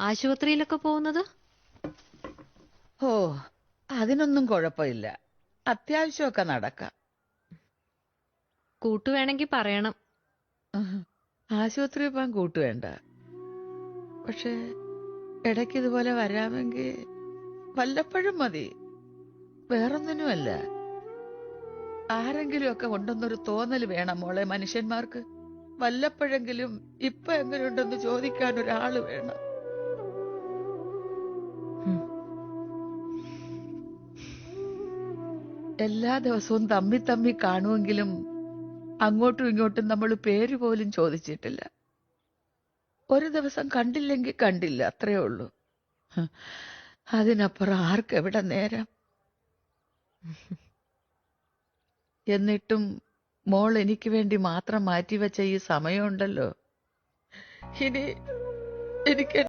ആശുപത്രിയിലൊക്കെ പോകുന്നത്? ഓ അതിനൊന്നും കുഴപ്പമില്ല. അത്യാവശ്യമൊക്കെ നടക്കാം. കൂട്ടു വേണമെങ്കിൽ പറയണം. ആശുപത്രി പോകാൻ കൂട്ടുവേണ്ട പക്ഷേ ഇടയ്ക്ക് ഇതുപോലെ വരാമെങ്കിൽ വല്ലപ്പോഴും മതി. വേറൊന്നിനുമല്ല. ആരെങ്കിലും ഒക്കെ ഉണ്ടെന്നൊരു തോന്നൽ വേണം മോളെ മനുഷ്യന്മാർക്ക്. വല്ലപ്പോഴെങ്കിലും ഇപ്പൊ എങ്ങനെയുണ്ടെന്ന് ചോദിക്കാൻ ഒരാൾ വേണം. എല്ലാ ദിവസവും തമ്മി തമ്മി കാണുമെങ്കിലും അങ്ങോട്ടും ഇങ്ങോട്ടും നമ്മൾ പേര് പോലും ചോദിച്ചിട്ടില്ല. ഒരു ദിവസം കണ്ടില്ലെങ്കിൽ കണ്ടില്ല അത്രേ ഉള്ളൂ. അതിനപ്പുറം ആർക്കെവിടെ നേരം? എന്നിട്ടും മോൾ എനിക്ക് വേണ്ടി മാത്രം മാറ്റിവെച്ച ഈ സമയമുണ്ടല്ലോ. ഇനി എനിക്ക്